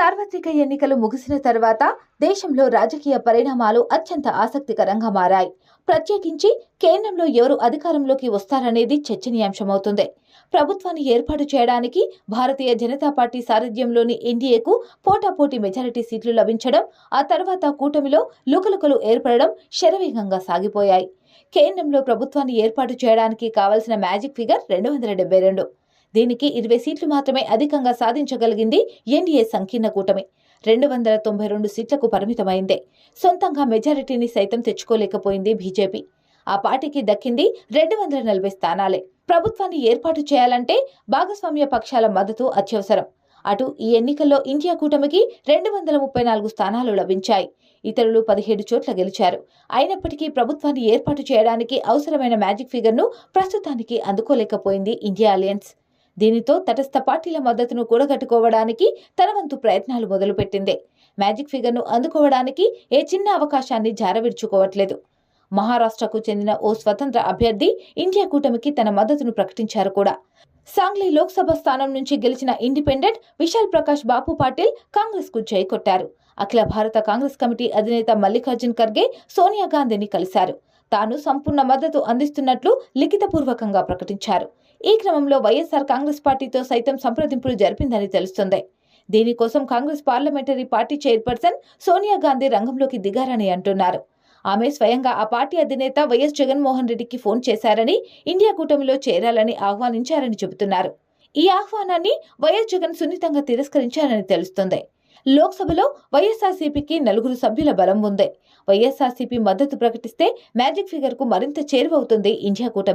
సార్వత్రిక ఎన్నికలు ముగిసిన తర్వాత దేశంలో రాజకీయ పరిణామాలు అత్యంత ఆసక్తికరంగా మారాయి. ప్రత్యేకించి కేంద్రంలో ఎవరు అధికారంలోకి వస్తారనేది చర్చనీయాంశమవుతుంది. ప్రభుత్వాన్ని ఏర్పాటు చేయడానికి భారతీయ జనతా పార్టీ సారథ్యంలోని ఎన్డీఏకు పోటాపోటీ మెజారిటీ సీట్లు లభించడం ఆ తర్వాత కూటమిలో లుకలుకలు ఏర్పడడం శరవేగంగా సాగిపోయాయి. కేంద్రంలో ప్రభుత్వాన్ని ఏర్పాటు చేయడానికి కావలసిన మ్యాజిక్ ఫిగర్ రెండు వందల డెబ్బై రెండు. దీనికి ఇరవై సీట్లు మాత్రమే అధికంగా సాధించగలిగింది ఎన్డీఏ సంకీర్ణ కూటమి. రెండు వందల తొంభై రెండు సీట్లకు పరిమితమైంది. సొంతంగా మెజారిటీని సైతం తెచ్చుకోలేకపోయింది బీజేపీ. ఆ పార్టీకి దక్కింది రెండు వందల నలభై స్థానాలే. ప్రభుత్వాన్ని ఏర్పాటు చేయాలంటే భాగస్వామ్య పక్షాల మద్దతు అత్యవసరం. అటు ఈ ఎన్నికల్లో ఇండియా కూటమికి రెండు వందల ముప్పై నాలుగు స్థానాలు లభించాయి. ఇతరులు పదిహేడు చోట్ల గెలిచారు. అయినప్పటికీ ప్రభుత్వాన్ని ఏర్పాటు చేయడానికి అవసరమైన మ్యాజిక్ ఫిగర్ను ప్రస్తుతానికి అందుకోలేకపోయింది ఇండియా అలయన్స్. దీనితో తటస్థ పార్టీల మద్దతును కూడగట్టుకోవడానికి తన వంతు ప్రయత్నాలు మొదలుపెట్టింది. మ్యాజిక్ ఫిగర్ను అందుకోవడానికి ఏ చిన్న అవకాశాన్ని జారవిడ్చుకోవట్లేదు. మహారాష్ట్రకు చెందిన ఓ స్వతంత్ర అభ్యర్థి ఇండియా కూటమికి తన మద్దతును ప్రకటించారు కూడా. సాంగ్లీ లోక్సభ స్థానం నుంచి గెలిచిన ఇండిపెండెంట్ విశాల్ ప్రకాష్ బాపు పాటిల్ కాంగ్రెస్కు జై కొట్టారు అఖిల భారత కాంగ్రెస్ కమిటీ అధినేత మల్లికార్జున్ ఖర్గే సోనియా గాంధీని కలిశారు. తాను సంపూర్ణ మద్దతు అందిస్తున్నట్లు లిఖితపూర్వకంగా ప్రకటించారు. ఈ క్రమంలో వైఎస్ఆర్ కాంగ్రెస్ పార్టీతో సైతం సంప్రదింపులు జరిపిందని తెలుస్తోంది. దీనికోసం Congress parliamentary party chairperson Sonia Gandhi రంగంలోకి దిగారని అంటున్నారు. ఆమె స్వయంగా ఆ పార్టీ అధినేత వైఎస్ జగన్మోహన్ రెడ్డికి ఫోన్ చేశారని ఇండియా కూటమిలో చేరాలని ఆహ్వానించారని చెబుతున్నారు. ఈ ఆహ్వానాన్ని వైఎస్ జగన్ సున్నితంగా తిరస్కరించారని తెలుస్తుంది. లోక్సభలో వైఎస్ఆర్సీపీకి నలుగురు సభ్యుల బలం ఉంది. వైఎస్ఆర్సీపీ మద్దతు ప్రకటిస్తే మ్యాజిక్ ఫిగర్కు మరింత చేరువవుతుంది ఇండియా కూటమి.